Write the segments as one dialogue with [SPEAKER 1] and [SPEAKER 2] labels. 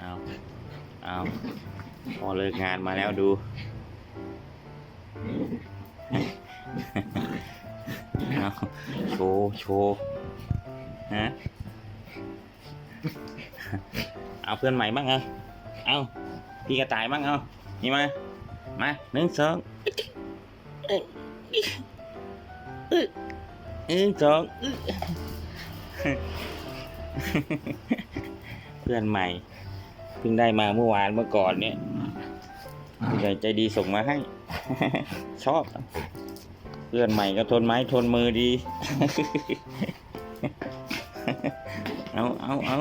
[SPEAKER 1] เอาเอาพอเลิกงานมาแล้วดู เอาโชว์โชว์ฮะเอาเพื่อนใหม่บ้างเอาเอาพี่กระต่ายบ้างเอานี่มา มาหนึ่งสองหนึ่งสองเพื่อนใหม่ เพิ่งได้มาเมื่อวานเมื่อก่อนเนี่ยผู้ใหญ่ใจดีส่งมาให้ ชอบ เพื่อนใหม่ก็ทนไม้ทนมือดี เอาเอาเอา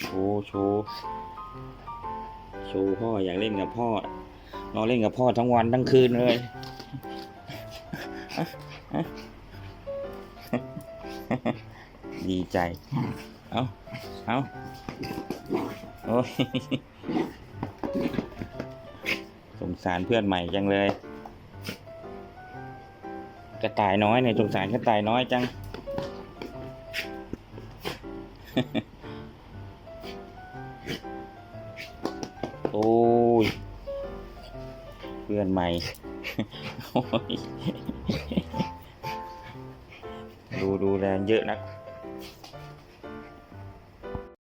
[SPEAKER 1] โชว์โชว์โชว์พ่ออยากเล่นกับพ่อรอเล่นกับพ่อทั้งวันทั้งคืนเลย ดีใจ เอาเอาโอ้ยสงสารเพื่อนใหม่จังเลย กระต่ายน้อยเนี่ยสงสารกระต่ายน้อยจัง โอ้ย เพื่อนใหม่โอ้ยดูดูแรงเยอะนัก